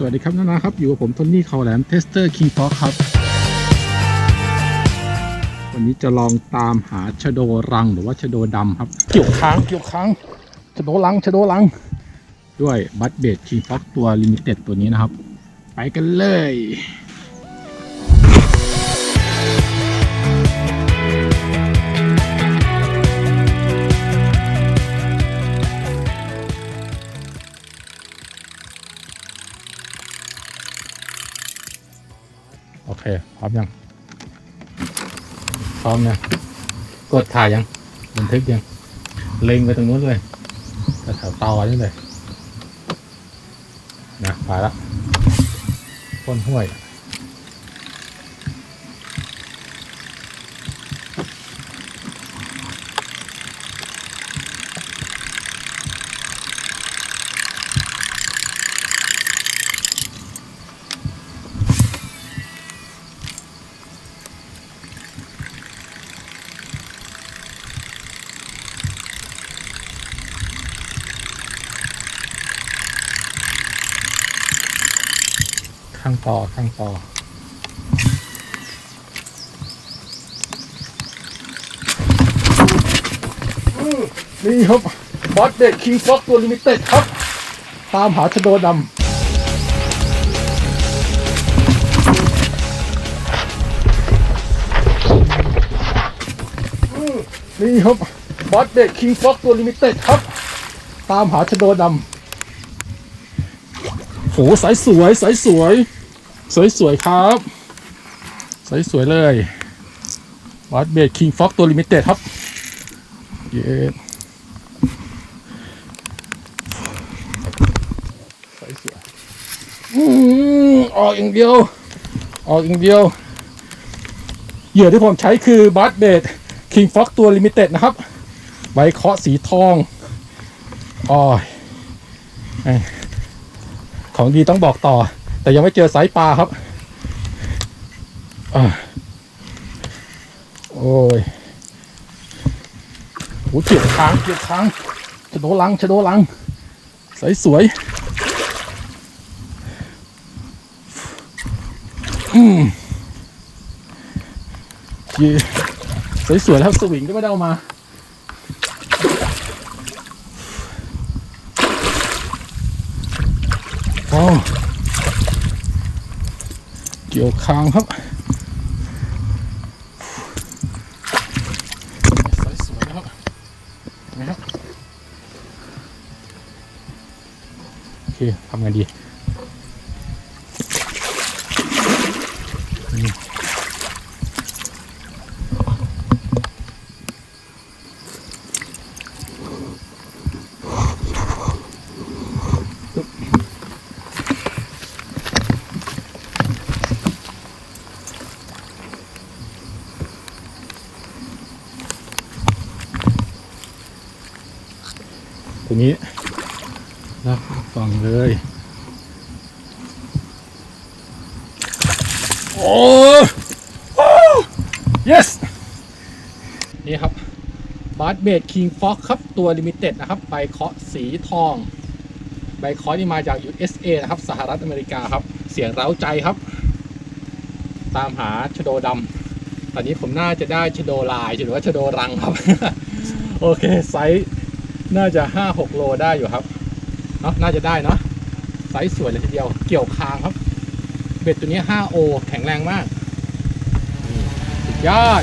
สวัสดีครับนานาครับ อยู่กับผมโทนี่เขาแหลมเทสเตอร์คิงฟอกครับ วันนี้จะลองตามหาชะโดรังหรือว่าชะโดดำครับเกี่ยวค้างเกี่ยวค้างชะโดรังชะโดรัง ด้วยบัตเบดคิงฟอกตัวลิมิเต็ดตัวนี้นะครับ ไปกันเลย โอเค พร้อมยัง พร้อมนะกดถ่ายยังบันทึกยัง เล็งไปตรงนู้นเลยแถวเตานี่เลยนะไปละพ้นห้วย ข้างต่อข้างต่อนี่ครับบอสเด็กคิงฟ็อกตัวลิมิเต็ดครับ ตามหาชะโดดำนี่ครับบอสเด็กคิงฟ็อกตัวลิมิเต็ดครับ ตามหาชะโดดำโหสายสวยสายสวย สวยสวยครับ สวยสวยเลยวัดเบดคิงฟ็อกตัวลิมิเต็ดครับ เย้สวยสวยอืออกอย่างเดียว ออกอย่างเดียว เหยื่อที่ผมใช้คือบัตเบดคิงฟ็อกตัวลิมิเต็ดนะครับใบเคาะสีทองอ๋อของดีต้องบอกต่อ แต่ยังไม่เจอไซส์ปลาครับอโอ้ยโหเกียดค้างเกียดค้างชะโดลังชะโดลังสวยสวยอืมเยสวยสวยแล้วสวิงก็ไม่ได้เอามาโอ้ กี่ยวคางครับสวยๆนะครับเห็นะครับ โอเคทำไงดี ตัวนี้นะฟังเลยโอ้โอ้ yes นี่ครับบาร์เบดคิงฟ็อกครับ ตัวลิมิเต็ดนะครับ ใบเคาะสีทอง ใบเคาะนี่มาจาก USA นะครับ สหรัฐอเมริกาครับ เสียงเร้าใจครับ ตามหาชโดดำตอนนี้ผมน่าจะได้ชโดลายหรือว่าชโดรังครับ โอเค ไซส์ น่าจะห้าหกโลได้อยู่ครับเนาะน่าจะได้เนาะไซส์สวยเลยทีเดียว เกี่ยวคางครับ เบ็ดตัวนี้ห้าโอแข็งแรงมากสุดยอด